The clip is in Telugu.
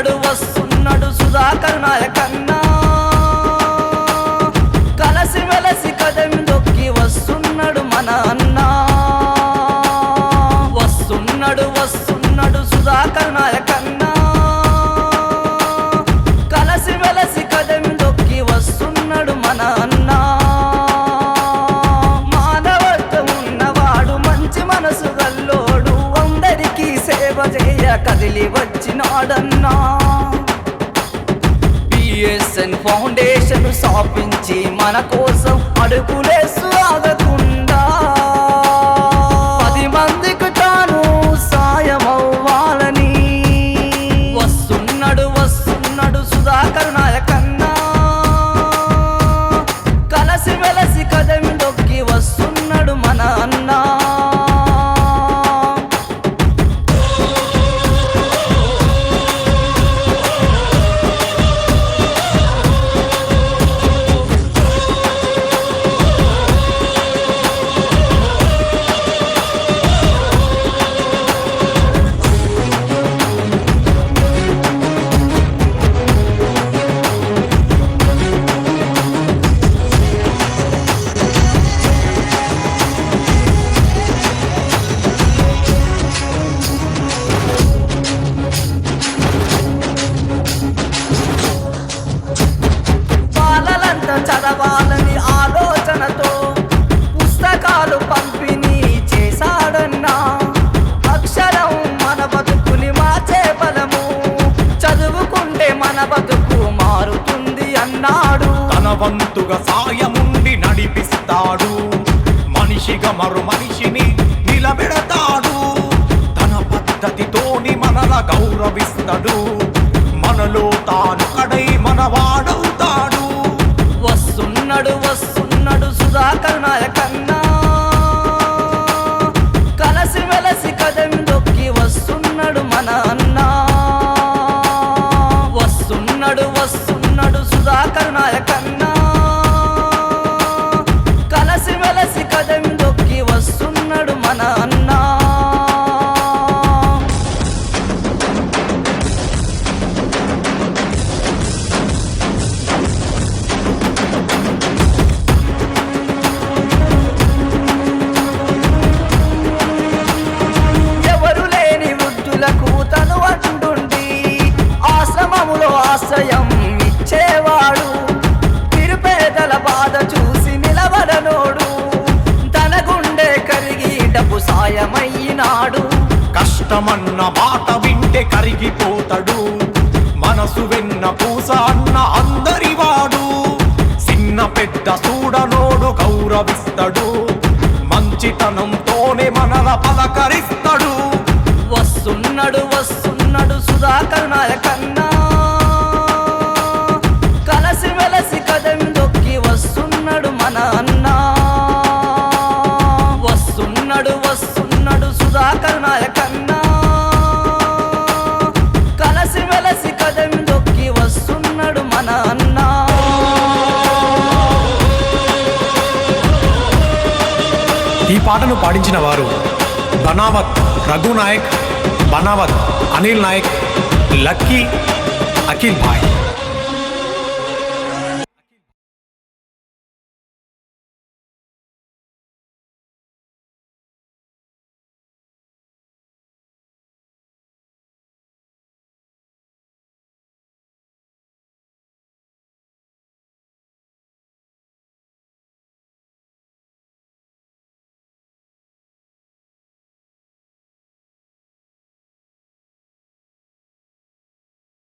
వస్తున్నాడు వస్తున్నాడు సుధాకర్ నాయకన్నా కలసి వెలసి కదమి దొక్కి వస్తున్నాడు మన అన్న. వస్తున్నాడు వస్తున్నాడు సుధాకర్ నాయకన్నా కలసి వెలసి కదమి దొక్కి వస్తున్నాడు మన అన్న. మానవత్వం ఉన్నవాడు మంచి మనసు గల్లో అందరికీ కదిలి వచ్చినాడన్నా. బిఎస్ఎన్ ఫౌండేషన్ స్థాపించి మన కోసం అడుగులేసు ఆగకుండా పది మందికి తాను సాయం అవ్వాలని. వస్తున్నాడు వస్తున్నాడు సుధాకర్ నాయకన్నా కలసి వెలసి కదమి దొక్కి వస్తున్నాడు బాలలంతా చదవాలని ఆలోచనతో పుస్తకాలు పంపిణీ చేశాడన్నా. అక్షరం మన బతుకుని మార్చే బలము చదువుకుంటే మన బతుకు మారుతుంది అన్నాడు. తన వంతుగా సాయముండి నడిపిస్తాడు. మనిషిగా మరో మనిషిని నిలబెడతాడు. తన పద్ధతితోని మనల గౌరవిస్తాడు. మనలో తాను కడై మనవాడు. సుధాకర్ నాయకన్నా కలసి వెలసి కదమి దొక్కి వస్తున్నాడు మన అన్న. వస్తున్నాడు వస్తున్నాడు సుధాకర్ నాయకన్నా కలసి వెలసి కదమి దొక్కి వస్తున్నాడు మన అన్న. బాధ చూసి నిలబడనోడు. తన గుండె కరిగి డబ్బు సాయమయ్యినాడు కష్టమన్న మాట వింటే కరిగిపోతాడు. మనసు వెన్న పూస అన్న అందరి వాడు. చిన్న పెద్ద చూడనోడు గౌరవిస్తాడు. మంచితనంతోనే మనల పలకరిస్తాడు. వస్తున్నాడు వస్తున్నాడు సుధాకర్ నాయకన్నా. వస్తున్నాడు వస్తున్నాడు సుధాకర్ నాయకన్నా కలసి వెలసి కదమి దొక్కి వస్తున్నాడు మన అన్న. ఈ పాటను పాడించిన వారు బనావత్ రఘు నాయక్ బనావత్ అనిల్ నాయక్ లక్కీ అఖిల్ భాయ్.